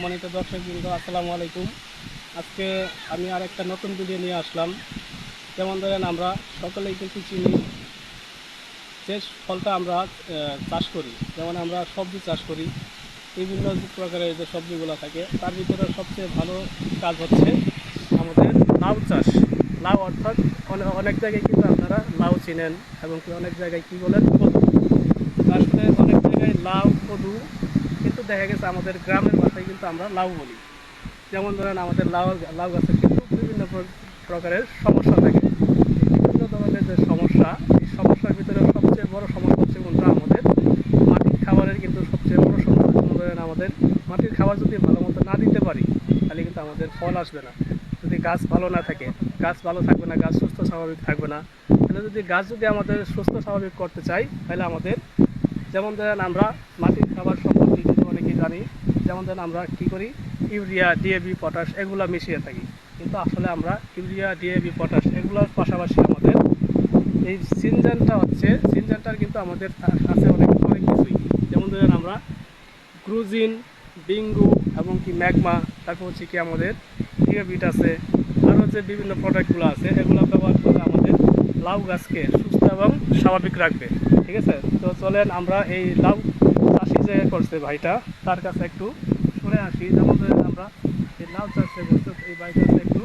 সম্মানিত দর্শক বৃন্দ আসসালামু আলাইকুম। আজকে আমি আর একটা নতুন ভিডিও নিয়ে আসলাম। যেমন ধরেন আমরা সকলেই কিন্তু চিনি যে ফলটা আমরা চাষ করি। যেমন আমরা সবজি চাষ করি। বিভিন্ন প্রকারের যে সবজিগুলো থাকে, তার ভিতরে সবচেয়ে ভালো কাজ হচ্ছে আমাদের লাউ চাষ। লাউ অর্থাৎ অনে- অনেক জায়গায় কিন্তু আপনারা লাউ চিনেন এবং কি অনেক জায়গায় কী বলেন, কদু। আসলে অনেক জায়গায় লাউ, কদু, কিন্তু দেখা গেছে আমাদের গ্রামের ভাষায় কিন্তু আমরা লাউ বলি। যেমন ধরেন আমাদের লাউ লাউ গাছের কিন্তু বিভিন্ন প্রকারের সমস্যা থাকে। বিভিন্ন ধরনের যে সমস্যা, এই সমস্যার ভিতরে সবচেয়ে বড় সমস্যা হচ্ছে কোনটা? আমাদের মাটির খাবারের কিন্তু সবচেয়ে বড় সমস্যা। যেমন ধরেন আমাদের মাটির খাবার যদি ভালো মতো না দিতে পারি, তাহলে কিন্তু আমাদের ফল আসবে না। যদি গাছ ভালো না থাকে, গাছ ভালো থাকবে না, গাছ সুস্থ স্বাভাবিক থাকবে না, তাহলে যদি গাছ যদি আমাদের সুস্থ স্বাভাবিক করতে চাই, তাহলে আমাদের, যেমন ধরেন আমরা মাটির খাবার সম্পর্কে কিন্তু অনেকেই জানি যেমন ধরেন আমরা কি করি? ইউরিয়া ডিএবি পটাশ এগুলো মিশিয়ে থাকি। কিন্তু আসলে আমরা ইউরিয়া ডিএবি পটাশ এগুলোর পাশাপাশি আমাদের এই সিনজেনটা হচ্ছে, সিনজেনটার কিন্তু আমাদের আছে অনেক অনেক কিছুই। যেমন ধরেন আমরা গ্রুজিন বিঙ্গু এবং কি ম্যাগমা, তারপর হচ্ছে কি আমাদের ডিএবিট আছে, আরও যে বিভিন্ন প্রোডাক্টগুলো আছে, এগুলো ব্যবহার করে আমাদের লাউ গাছকে সুস্থ এবং স্বাভাবিক রাখবে। ঠিক আছে? তো চলেন আমরা এই লাউ করছে ভাইটা তার কাছে একটু শুনে আসি যেমন ধরেন আমরা এই লাউ চাষ করছে এই ভাইটার কাছে একটু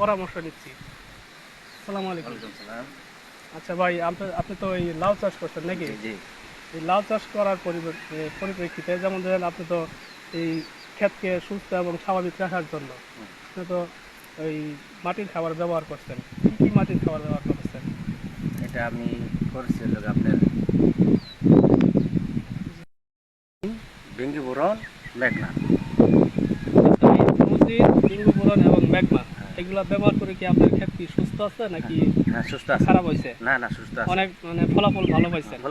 পরামর্শ নিচ্ছি। আসসালামু আলাইকুম। আচ্ছা ভাই আপনি তো এই লাউ চাষ করছেন নাকি? এই লাউ চাষ করার পরিপ্রেক্ষিতে যেমন ধরেন আপনি তো এই ক্ষেতকে সুস্থ এবং স্বাভাবিক রাখার জন্য আপনি তো ওই মাটির খাবার ব্যবহার করছেন। কী কী মাটির খাবার ব্যবহার করছেন এটা আমি করছি আপনার বোরন মেঘনা। ডিঙ্গু বোরন এবং ম্যাগমা এগুলা ব্যবহার করে কি আপনার ক্ষেত কি সুস্থ আছে নাকি হ্যাঁ সুস্থ আছে। খারাপ হয়েছে না না সুস্থ আছে। অনেক মানে ফলাফল ভালো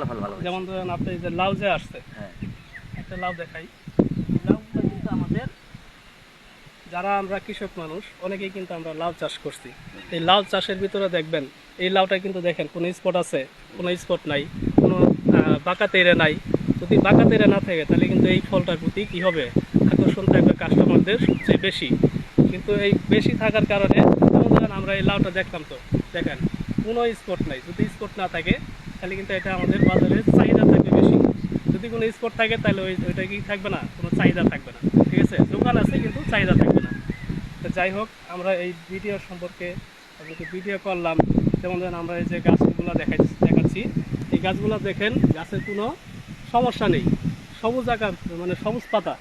ভালো ভালো যেমন ধরেন আপনি যে লাউ যে আসছে হ্যাঁ। একটা লাউ দেখাই। লাউগুলো কিন্তু আমাদের যারা আমরা কৃষক মানুষ অনেকেই কিন্তু আমরা লাউ চাষ করছি। এই লাউ চাষের ভিতরে দেখবেন এই লাউটা কিন্তু দেখেন কোনো স্পট আছে কোনো স্পট নাই। বাঁকা তেরে নাই। যদি বাঁকা তেরে না থাকে, তাহলে কিন্তু এই ফলটার প্রতি কী হবে? আকর্ষণ থাকবে কাস্টমারদের সবচেয়ে বেশি। কিন্তু এই বেশি থাকার কারণে যেমন আমরা এই লাউটা দেখলাম তো, দেখেন, কোনো স্পট নাই। যদি স্পট না থাকে, তাহলে কিন্তু এটা আমাদের বাজারে চাহিদা থাকবে বেশি। যদি কোনো স্পট থাকে, তাহলে ওই ওইটা কি থাকবে না? কোনো চাহিদা থাকবে না। ঠিক আছে? দোকান আছে, কিন্তু চাহিদা থাকবে না। তো যাই হোক, আমরা এই ভিডিও সম্পর্কে ভিডিও করলাম। যেমন ধরেন আমরা এই যে গাছগুলো দেখাই দেখাচ্ছি। এই গাছগুলো দেখেন গাছের কোনো সমস্যা নেই। সবুজ আকার মানে সবুজ পাতা।